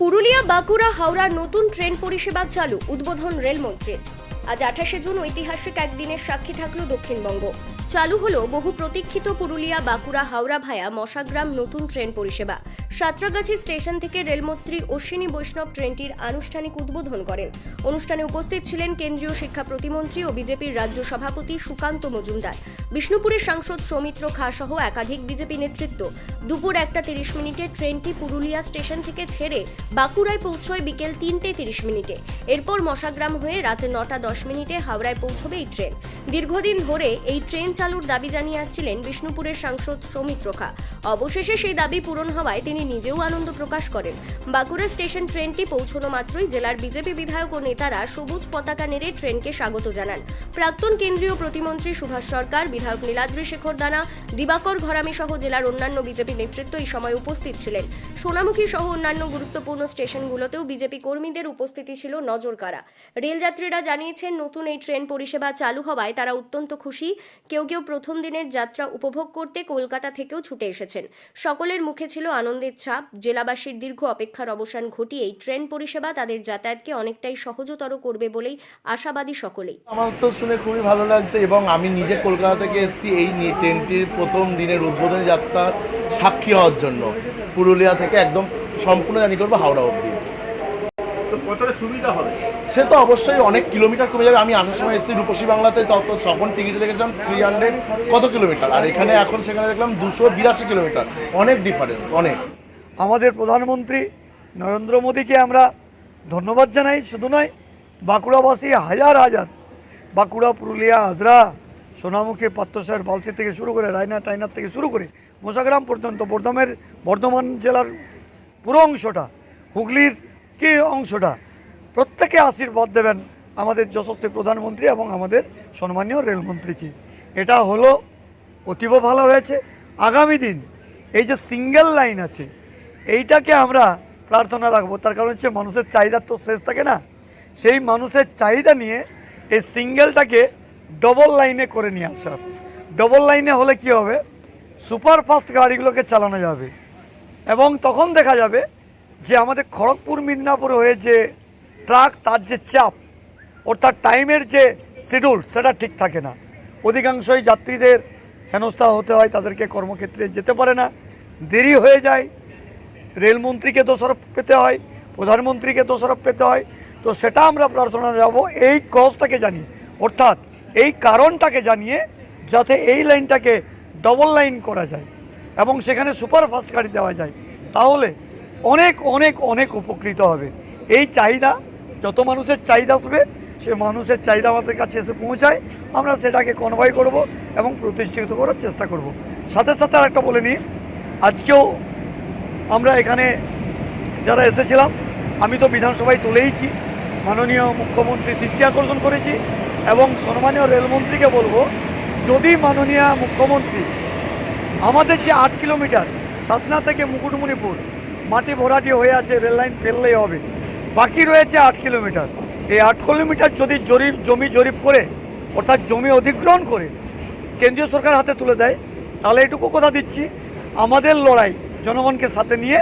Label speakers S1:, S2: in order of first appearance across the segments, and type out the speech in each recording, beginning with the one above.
S1: পুরুলিয়া, বাঁকুড়া, হাওড়ার নতুন ট্রেন পরিষেবা চালু, উদ্বোধন রেলমন্ত্রীর আজ আঠাশে জুন ঐতিহাসিক একদিনের সাক্ষী থাকল দক্ষিণবঙ্গ। চালু হলো বহু প্রতীক্ষিত পুরুলিয়া, বাঁকুড়া, হাওড়া ভায়া মশাগ্রাম নতুন ট্রেন পরিষেবা। সাঁতরাগাছি স্টেশন থেকে রেলমন্ত্রী অশ্বিনী বৈষ্ণব ট্রেনটির আনুষ্ঠানিক উদ্বোধন করেন। অনুষ্ঠানে উপস্থিত ছিলেন কেন্দ্রীয় শিক্ষা প্রতিমন্ত্রী ও বিজেপির রাজ্য সভাপতি সুকান্ত মজুমদার। বিষ্ণুপুরের সাংসদ সৌমিত্র খা সহ একাধিক বিজেপি নেতৃত্ব। দুপুর একটা তিরিশ মিনিটে ট্রেনটি পুরুলিয়া স্টেশন থেকে ছেড়ে বাঁকুড়ায় পৌঁছয় বিকেল তিনটে তিরিশ মিনিটে। এরপর মশাগ্রাম হয়ে রাতে নটা দশ মিনিটে হাওড়ায় পৌঁছবে এই ট্রেন। দীর্ঘদিন ধরে এই ট্রেন চালুর দাবি জানিয়ে আসছিলেন বিষ্ণুপুরের সাংসদ সৌমিত্র খা অবশেষে সেই দাবি পূরণ হওয়ায় তিনি নিজেও আনন্দ প্রকাশ করেন। বাঁকুড়া স্টেশন ট্রেনটি পৌঁছানো মাত্রই জেলার বিজেপি বিধায়ক ও নেতারা সবুজ পতাকা নেড়ে ট্রেনকে স্বাগত জানান। প্রাক্তন কেন্দ্রীয় প্রতিমন্ত্রী সুভাষ সরকার, বিধায়ক নীলাদ্রি শেখর দানা, দিবাকর ঘরামি সহ জেলার অন্যান্য বিজেপি নেতৃত্ব এই সময় উপস্থিত ছিলেন। সোনামুখী সহ অন্যান্য গুরুত্বপূর্ণ স্টেশনগুলোতেও বিজেপি কর্মীদের উপস্থিতি ছিল নজর কাড়া রেলযাত্রীরা জানিয়েছেন, নতুন এই ট্রেন পরিষেবা চালু হওয়ায় তারা অত্যন্ত খুশি। কেউ কেউ প্রথম দিনের যাত্রা উপভোগ করতে কলকাতা থেকেও ছুটে এসেছেন। সকলের মুখে ছিল আনন্দের ছাপ। জেলাবাসীর দীর্ঘ অপেক্ষার অবসান ঘটিয়ে ট্রেন পরিষেবা তাদের যাতায়াতকে অনেকটাই সহজতর করবে বলেই আশাবাদী সকলেই।
S2: আমার তো শুনে খুবই ভালো লাগছে এবং আমি নিজে কলকাতা থেকে এসেছি এই ট্রেনটির প্রথম দিনের উদ্বোধনী যাত্রার সাক্ষী হওয়ার জন্য। পুরুলিয়া থেকে একদম সম্পূর্ণ জানি করব হাওড়া অবধি।
S3: কতটা সুবিধা হবে?
S2: সে তো অবশ্যই অনেক কিলোমিটার কমে যাবে। আমি আসার সময় এসেছি রূপসী বাংলাতে তত তখন টিকিটে দেখেছিলাম থ্রি হান্ড্রেড কত কিলোমিটার? আর এখানে এখন সেখানে দেখলাম দুশো বিরাশি কিলোমিটার। অনেক ডিফারেন্স অনেক।
S4: আমাদের প্রধানমন্ত্রী নরেন্দ্র মোদীকে আমরা ধন্যবাদ জানাই। শুধু নয় বাঁকুড়াবাসী হাজার হাজার বাঁকুড়া পুরুলিয়া আদ্রা সোনামুখী পাত্রসার বালসি থেকে শুরু করে রায়না টাইনার থেকে শুরু করে মোশাগ্রাম পর্যন্ত বর্ধমের বর্ধমান জেলার পুরো অংশটা হুগলির কি অংশটা? প্রত্যেকে আশীর্বাদ দেবেন আমাদের যশস্বী প্রধানমন্ত্রী এবং আমাদের সম্মানীয় রেলমন্ত্রীকে এটা হলো অতীব ভালো হয়েছে। আগামী দিন এই যে সিঙ্গেল লাইন আছে, এইটাকে আমরা প্রার্থনা রাখব। তার কারণ হচ্ছে মানুষের চাহিদা তো শেষ থাকে না। সেই মানুষের চাহিদা নিয়ে এই সিঙ্গেলটাকে ডবল লাইনে করে নিয়ে আসা। ডবল লাইনে হলে কি হবে? সুপার ফাস্ট গাড়িগুলোকে চালানো যাবে। এবং তখন দেখা যাবে যে আমাদের খড়গপুর, মিদনাপুর হয়ে যে ট্রাক, তার যে চাপ, অর্থাৎ টাইমের যে শিডিউল, সেটা ঠিক থাকে না। অধিকাংশই যাত্রীদের হেনস্থা হতে হয়, তাদেরকে কর্মক্ষেত্রে যেতে পারে না। দেরি হয়ে যায়, রেলমন্ত্রীকে দোষারোপ পেতে হয়, প্রধানমন্ত্রীকে দোষারোপ পেতে হয়। তো সেটা আমরা প্রার্থনা যাব এই কজটাকে জানিয়ে, অর্থাৎ এই কারণটাকে জানিয়ে যাতে এই লাইনটাকে ডবল লাইন করা যায় এবং সেখানে সুপারফাস্ট গাড়ি দেওয়া যায়। তাহলে অনেক অনেক অনেক উপকৃত হবে। এই চাহিদা, যত মানুষের চাহিদা আসবে, সে মানুষের চাহিদা আমাদের কাছে এসে পৌঁছায়। আমরা সেটাকে কনভয় করব এবং প্রতিষ্ঠিত করার চেষ্টা করব। সাথে সাথে আরেকটা বলে নিই, আজকেও আমরা এখানে যারা এসেছিলাম, আমি তো বিধানসভায় তুলেইছি মাননীয় মুখ্যমন্ত্রী দৃষ্টি আকর্ষণ করেছি এবং সম্মানীয় রেলমন্ত্রীকে বলব, যদি মাননীয় মুখ্যমন্ত্রী আমাদের যে আট কিলোমিটার সাতনা থেকে মুকুটমণিপুর মাটি ভরাটি হয়ে আছে, রেল লাইন ফেললেই হবে। বাকি রয়েছে আট কিলোমিটার। এই আট কিলোমিটার যদি জরিপ জমি জরিপ করে, অর্থাৎ জমি অধিগ্রহণ করে কেন্দ্রীয় সরকার হাতে তুলে দেয়, তাহলে এটুকু কথা দিচ্ছি। আমাদের লড়াই জনগণকে সাথে নিয়ে,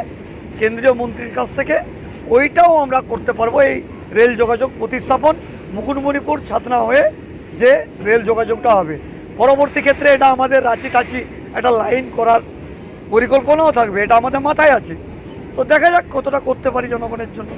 S4: কেন্দ্রীয় মন্ত্রীর কাছ থেকে ওইটাও আমরা করতে পারব। এই রেল যোগাযোগ প্রতিস্থাপন মুকুটমণিপুর ছাতনা হয়ে যে রেল যোগাযোগটা হবে। পরবর্তী ক্ষেত্রে এটা আমাদের রাঁচি টাচি একটা লাইন করার পরিকল্পনাও থাকবে। এটা আমাদের মাথায় আছে। তো দেখা যাক কতটা করতে পারি জনগণের জন্য।